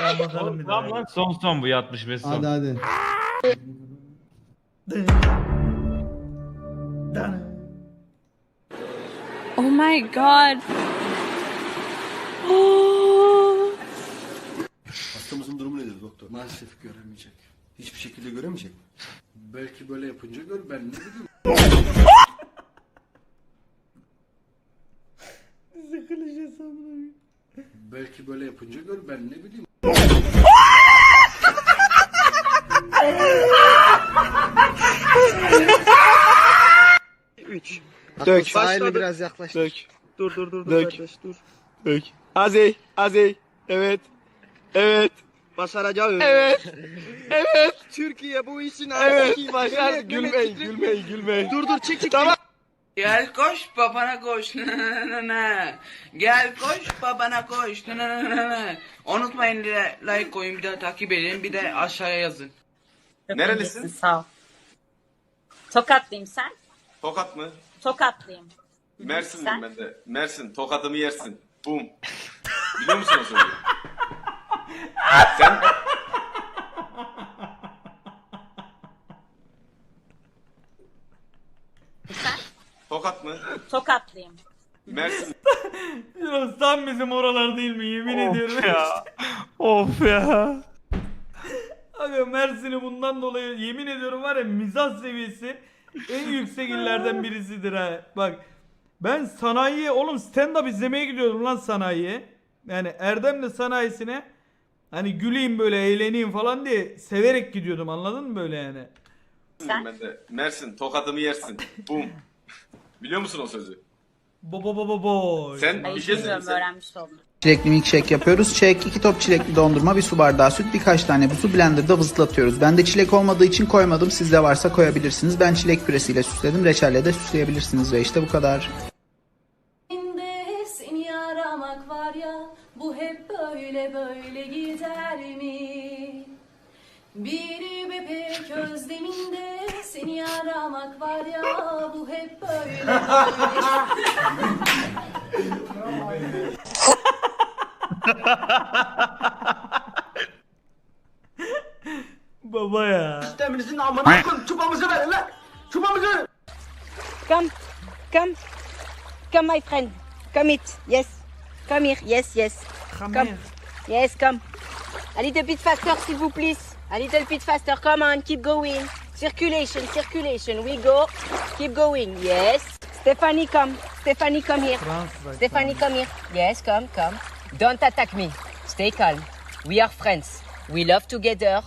Tamam bakalım bir Tamam daha. lan son son bu yatmış ve son. Hadi hadi. Oh my god. Oh. Hastamızın durumu nedir doktor? Maalesef göremeyecek. Hiçbir şekilde göremeyecek. Belki böyle yapınca gör ben ne bileyim. Sıkılacağız amına. Belki böyle yapınca gör ben ne bileyim. Dök. Sahile biraz yaklaş. Dök. Dur dur dur dur Dök. kardeş dur. Dök. Azey. Azey. Evet. Evet. Başaracağım. Evet. Evet. Türkiye bu işin Evet. Başardık. Gülmeyin. Gülmeyin. Gülmeyin. Dur dur çek çek. Tamam. Gel koş babana koş. Gel koş babana koş. Unutmayın like koyun bir de takip edin bir de aşağıya yazın. Nerelisin? Sağ ol. Tokatlıyım sen? Tokat mı? Tokatlıyım. Mersin'im Sen? ben de. Mersin. Tokatımı yersin. Bum. Biliyor musun o? Sen Sen? Tokat mı? Tokatlıyım. Mersin. Biraz tam bizim oralar değil mi yemin ediyorum. ya. of ya. Aga Mersin'i bundan dolayı yemin ediyorum var ya mizah seviyesi en yüksek illerden birisidir ha. Bak ben sanayiye oğlum stand up izlemeye gidiyordum lan sanayiye. Yani Erdem'le sanayisine hani güleyim böyle eğleneyim falan diye severek gidiyordum anladın mı böyle yani. Sen? ben de. Mersin. Tokatımı yersin. Bum. Biliyor musun o sözü? Bo bo bo bo bo. Sen Ay bir şey bilmiyorum sen. öğrenmiş oldum. Çilekli milkshake yapıyoruz. Çilek, iki top çilekli dondurma, bir su bardağı süt, birkaç tane buzu blenderda vızlatıyoruz. Bende çilek olmadığı için koymadım. Sizde varsa koyabilirsiniz. Ben çilek püresiyle süsledim. Reçelle de süsleyebilirsiniz ve işte bu kadar. Seni aramak var ya bu hep böyle böyle gider mi? Bir bebek özleminde seni aramak var ya bu hep böyle böyle Baba ya. Sisteminizin amına koyun. Çupamızı verin lan. Çupamızı. Come, come, come my friend. Come it, yes. Come here, yes, yes. Come. Yes, come. A little bit faster, s'il vous plaît. A little bit faster. Come on, keep going. Circulation, circulation. We go. Keep going. Yes. Stephanie, come. Stephanie, come here. Stephanie, come here. Yes, come, come. Don't attack me. Stay calm. We are friends. We love together.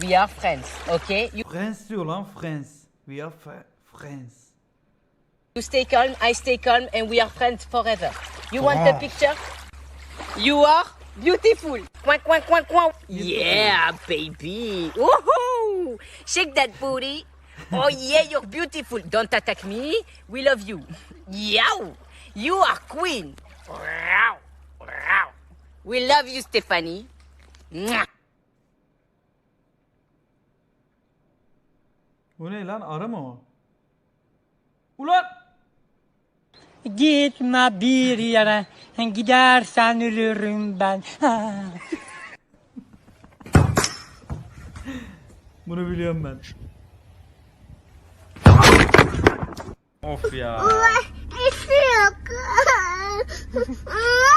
We are friends. Okay? You, Friends diyor lan Friends. We are fr- friends. you stay calm. I stay calm, and we are friends forever. You want the picture? You are beautiful. Quack, quack, quack, quack. Yeah, baby. Woohoo! Shake that booty. Oh yeah, you're beautiful. Don't attack me. We love you. Yow! You are queen. Wow. Wow. We love you, Stephanie. Mwah. Bu ne lan arı mı o? Ulan! Gitme bir yere, gidersen ölürüm ben. Bunu biliyorum ben. Of ya. Bo-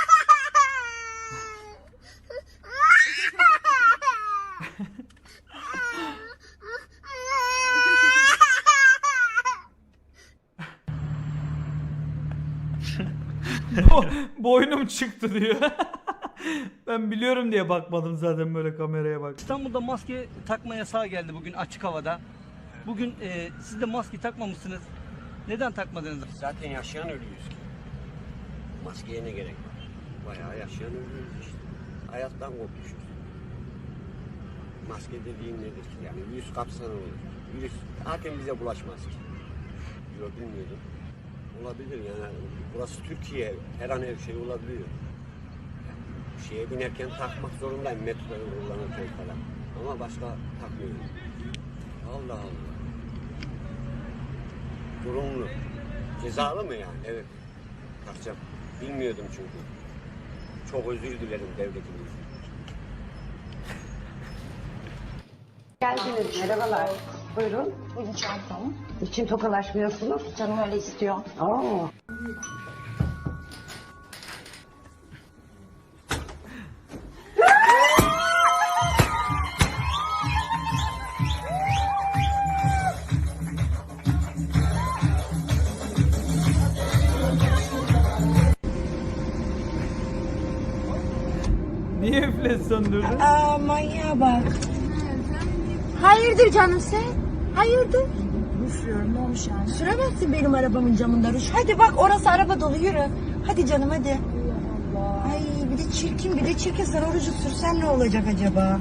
Boynum çıktı diyor. ben biliyorum diye bakmadım zaten böyle kameraya bak. İstanbul'da maske takma yasağı geldi bugün açık havada. Bugün e, siz de maske takmamışsınız. Neden takmadınız? Zaten yaşayan ölüyüz ki. Maskeye ne gerek var? Bayağı yaşayan ölüyüz işte. Hayattan kopmuşuz. Maske dediğin nedir ki? Yani virüs kapsana olur. Virüs zaten bize bulaşmaz ki. Yok bilmiyordum. Olabilir yani. Burası Türkiye. Her an her şey olabiliyor. Şeye binerken takmak zorundayım. Metroya kullanırken falan. Ama başka takmıyorum. Allah Allah. Durumlu. Cezalı mı yani? Evet. Takacağım. Bilmiyordum çünkü. Çok özür dilerim devletimiz. geldiniz. Merhabalar. Buyurun. Buyurun çantam. İçin tokalaşmıyorsunuz. Canım öyle istiyor. Oo. Niye üflet söndürdün? Aa manyağa bak. Hayırdır canım sen? Hayırdır? Üflüyorum ne olmuş yani? Süremezsin benim arabamın camında Ruş. Hadi bak orası araba dolu yürü. Hadi canım hadi. Ay bir de çirkin bir de çirkin. Sen orucu sürsem ne olacak acaba?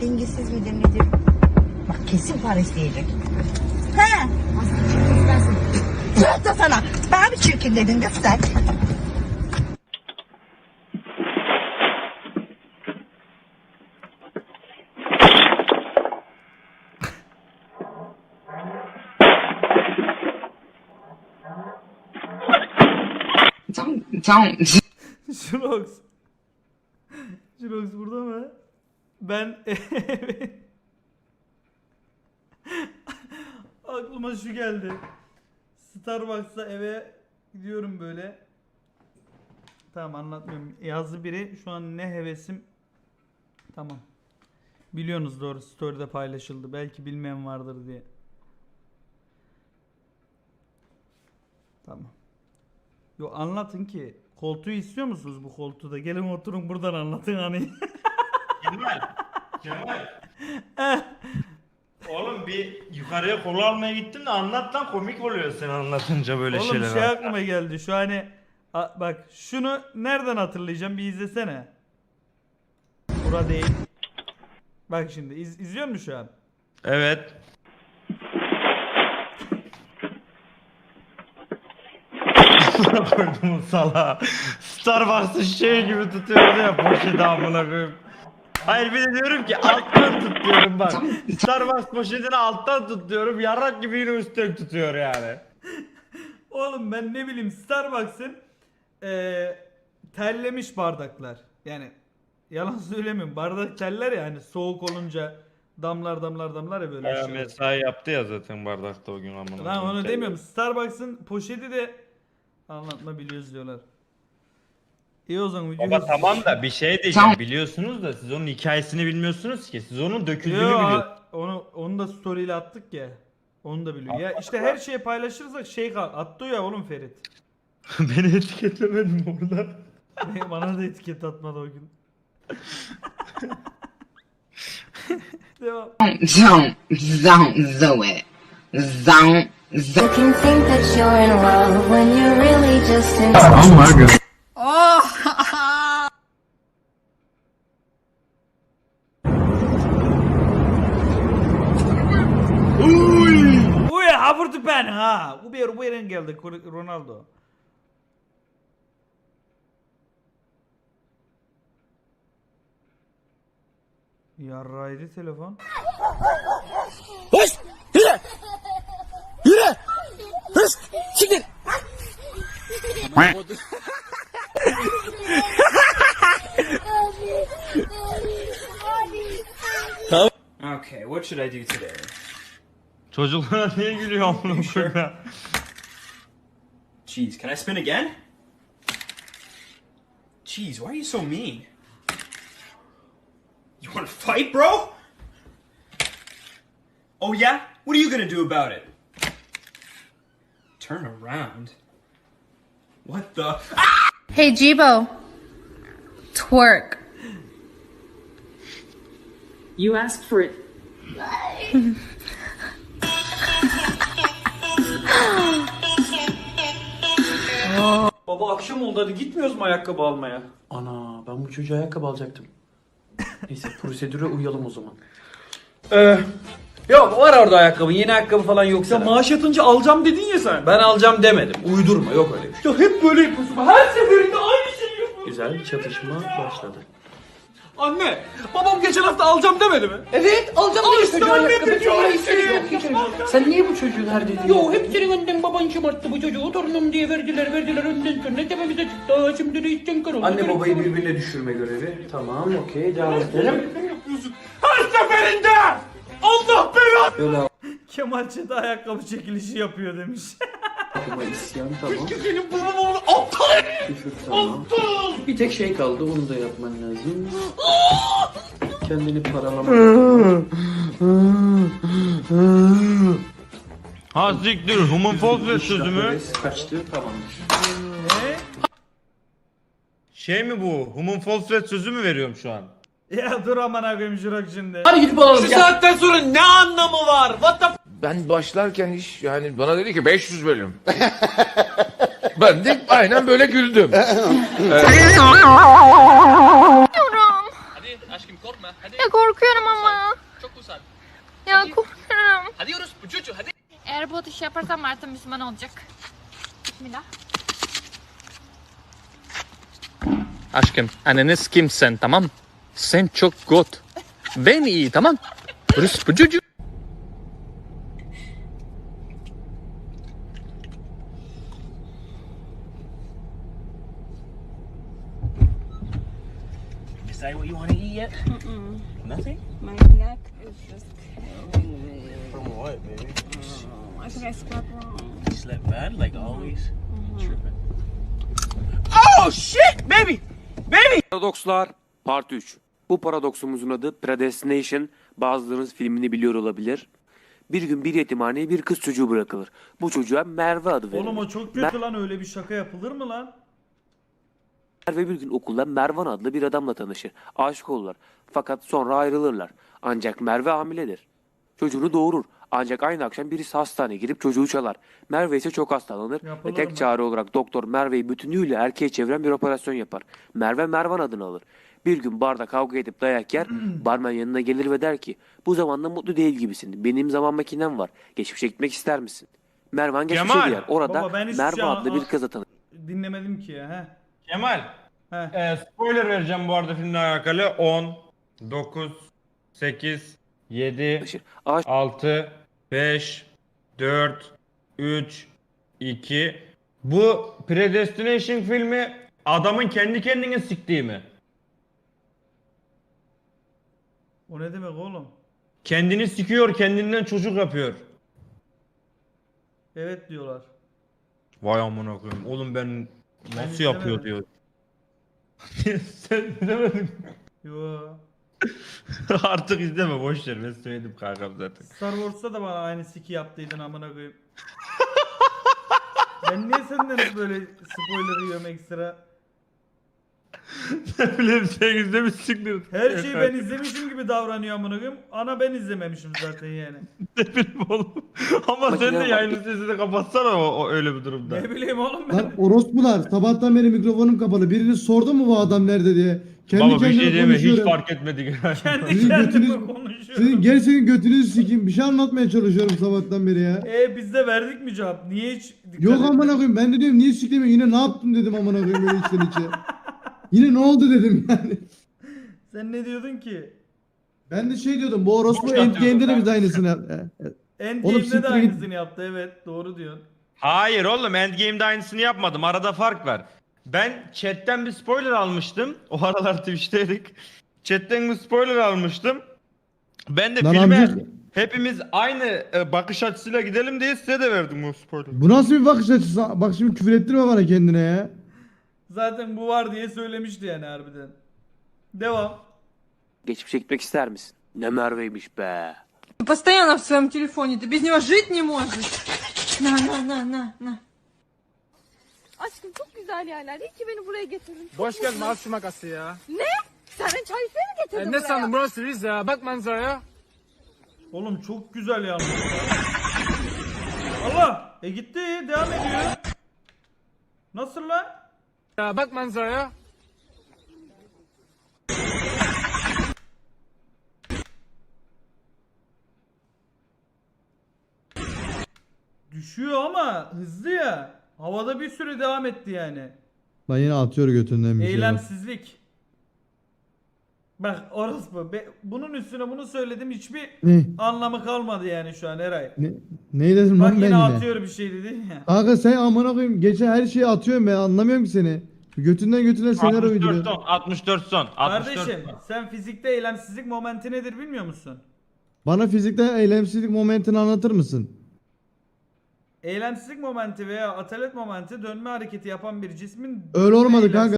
Dengesiz midir nedir? Bak kesin para isteyecek. He. Aslında çirkin istersin. Tüh da sana. Bana bir çirkin dedin göster. Tamam, tamam. Şurox. Şurox burada mı? Ben aklıma şu geldi. Starbucks'a eve gidiyorum böyle. Tamam anlatmıyorum. Yazdı biri. Şu an ne hevesim. Tamam. Biliyorsunuz doğru story'de paylaşıldı. Belki bilmeyen vardır diye. Tamam. Yo anlatın ki. Koltuğu istiyor musunuz bu koltuğu da? Gelin oturun buradan anlatın hani. Kemal. Kemal. Oğlum bir yukarıya kolu almaya gittim de anlat lan komik oluyor sen anlatınca böyle Oğlum şeyler. şey aklıma geldi. Şu hani A- bak şunu nereden hatırlayacağım bir izlesene. Bura değil. Bak şimdi iz, izliyor musun şu an? Evet. Koydum sala. Starbucks'ın şey gibi tutuyordu ya poşeti amına koyayım. Hayır bir de diyorum ki alttan tut diyorum bak. Starbucks poşetini alttan tut diyorum. Yarrak gibi yine üstten tutuyor yani. Oğlum ben ne bileyim Starbucks'ın eee terlemiş bardaklar. Yani yalan söylemiyorum. Bardak teller ya hani soğuk olunca damlar damlar damlar ya böyle. Bayağı mesai yaptı ya zaten bardakta o gün amına. Lan onu demiyorum. Starbucks'ın poşeti de anlatma biliyoruz diyorlar. İyi o zaman videoyu... Baba tamam da bir şey diyeceğim Tamam. biliyorsunuz da siz onun hikayesini bilmiyorsunuz ki. Siz onun döküldüğünü Yo, biliyorsunuz. onu onu da story ile attık ya. Onu da biliyor. Ya işte her şeyi paylaşırsak şey kal. Attı ya oğlum Ferit. Beni etiketlemedin orada. Bana da etiket atmadı o gün. Devam. Don't, don't do it. Don't, when you're really just in Uy havurdu ben ha. Bu bir bu yerin geldi Ronaldo. Yarraydı telefon. Okay, what should I do today? Çocuklara niye gülüyor amına koyayım ya? Jeez, can I spin again? Jeez, why are you so mean? You want to fight, bro? Oh yeah? What are you gonna do about it? Turn around. What the? Hey Jibo, twerk. You asked for it. Baba akşam oldu hadi gitmiyoruz mu ayakkabı almaya? Ana ben bu çocuğa ayakkabı alacaktım. Neyse prosedüre uyalım o zaman. Ee, yok var orada ayakkabı yeni ayakkabı falan yoksa. maaş yatınca alacağım dedin ya sen. Ben alacağım demedim. Uydurma yok öyle bir şey. Ya hep böyle yapıyorsun. Her seferinde aynı şeyi yapıyorsun. Güzel bir çatışma başladı. Anne, babam geçen hafta alacağım demedi mi? Evet alacağım Al işte anne de diyor aynı şeyi. Sen niye bu çocuğu her dediğini Yo hep senin annen baban şımarttı bu çocuğu torunum diye verdiler verdiler önden sonra tepemize çıktı. Aa, Şimdi de içten kar oldu. Anne babayı birbirine düşürme görevi. Tamam okey devam edelim. Her seferinde Böyle Kemal Çete ayakkabı çekilişi yapıyor demiş. aklıma isyan tamam. Senin bunu aptal Küfür tamam. Bir tek şey kaldı onu da yapman lazım. Kendini paralamak. Ha siktir human false sözü mü? Kaçtı tamamdır. ne? Şey mi bu? Human false sözü mü veriyorum şu an? Ya dur aman koyayım Jirok şimdi. Hadi gidip alalım. gel. saatten sonra ne anlamı var? What the Ben başlarken hiç yani bana dedi ki 500 bölüm. ben de aynen böyle güldüm. Ya korkuyorum ama. Çok uzak. Ya korkuyorum. Hadi Yunus bu çocuğu hadi. Eğer bu atışı yaparsam Mert'e Müslüman olacak. Bismillah. Aşkım anneniz kim sen tamam? Sen çok god. Ben iyi tamam. Rus bu çocuğu. Decide what you want to eat yet? Nothing? My neck is just From what, baby? I think I slept wrong. You slept bad like always. Tripping. Paradokslar Part 3. Bu paradoksumuzun adı Predestination. Bazılarınız filmini biliyor olabilir. Bir gün bir yetimhaneye bir kız çocuğu bırakılır. Bu çocuğa Merve adı verilir. Oğlum o çok kötü lan öyle bir şaka yapılır mı lan? Merve bir gün okulda Mervan adlı bir adamla tanışır. Aşık olurlar. Fakat sonra ayrılırlar. Ancak Merve hamiledir. Çocuğunu doğurur. Ancak aynı akşam birisi hastaneye girip çocuğu çalar. Merve ise çok hastalanır Yapılır ve tek mı? çare olarak doktor Merve'yi bütünüyle erkeğe çeviren bir operasyon yapar. Merve Mervan adını alır. Bir gün barda kavga edip dayak yer, barmen yanına gelir ve der ki bu zamanda mutlu değil gibisin. Benim zaman makinem var. Geçmişe gitmek ister misin? Mervan geçmişe Kemal! gider. Orada Baba ben hiçbir Merve şey adlı bir kızla tanışır. Dinlemedim ki ya. He. Kemal. He. e, spoiler vereceğim bu arada filmle alakalı. 10, 9, 8, 7, Aşk 6, 5, 4, 3, 2. Bu Predestination filmi adamın kendi kendine siktiği mi? O ne demek oğlum? Kendini sikiyor, kendinden çocuk yapıyor. Evet diyorlar. Vay amına koyayım. Oğlum ben Ben nasıl yapıyor izlemedim. diyor. Sen izlemedin. Yo. Artık izleme boş ver ben söyledim kankam zaten. Star Wars'ta da bana aynı siki yaptıydın amına koyayım. ben niye senden böyle spoiler yiyorum ekstra? Ne bileyim sen izlemişsindir. Her şeyi ben izlemişim gibi davranıyor amına koyayım. Ana ben izlememişim zaten yani. Ne bileyim oğlum. Ama sen de yayının sesini kapatsana o, o öyle bir durumda. Ne bileyim oğlum ben. Lan orospular sabahtan beri mikrofonum kapalı. Biriniz sordu mu bu adam nerede diye. Kendi Baba bir kendime şey diyeme hiç konuşuyorum. fark etmedik. Kendi Sizin kendime götünüz- konuşuyorum. Sizin gerçekten götünüzü sikeyim. Bir şey anlatmaya çalışıyorum sabahtan beri ya. E biz de verdik mi cevap? Niye hiç dikkat Yok etmedin? amına koyayım ben de diyorum niye siklemiyor yine ne yaptım dedim amına koyayım böyle içten içe. Yine ne oldu dedim yani. Sen ne diyordun ki? Ben de şey diyordum bu orospu Boş Endgame'de de atıyordum biz ben. aynısını yap- e, e. Endgame'de siktir de git. aynısını yaptı evet doğru diyorsun. Hayır oğlum Endgame'de aynısını yapmadım. Arada fark var. Ben chatten bir spoiler almıştım. O aralar Twitch'teydik. Chatten bir spoiler almıştım. Ben de Lan filme amca- hepimiz aynı e, bakış açısıyla gidelim diye size de verdim o spoiler. Bu nasıl bir bakış açısı? Bak şimdi küfür ettirme bana kendine ya. Zaten bu var diye söylemişti yani harbiden. Devam. Geçmişe gitmek ister misin? Ne Merve'ymiş be. Постоянно в своем телефоне, ты без него жить не можешь. На, на, на, на, на. Aşkım çok güzel yerler. İyi ki beni buraya getirdin. Boş ver maaşı makası ya. Sen çay mi getirdin ne buraya? sandın burası Rize ya. Bak manzaraya. Oğlum çok güzel yalnız. ya. Allah! E gitti devam ediyor. Nasıl lan? Ya bak manzaraya. Düşüyor ama hızlı ya. Havada bir süre devam etti yani. Lan yine atıyor götünden bir şey. Eylemsizlik. Bak orospu. Be- bunun üstüne bunu söyledim hiçbir Ne? anlamı kalmadı yani şu an Eray. Ne, ne dedim Bak lan ben yine yine? atıyor bir şey dedin ya. Kanka sen amına koyayım geçen her şeyi atıyorum ben anlamıyorum ki seni. Götünden götünden senaryo 64 uyduruyorsun. son, 64 son. 64 Kardeşim son. sen fizikte eylemsizlik momenti nedir bilmiyor musun? Bana fizikte eylemsizlik momentini anlatır mısın? Eylemsizlik momenti veya atalet momenti dönme hareketi yapan bir cismin Öyle olmadı kanka.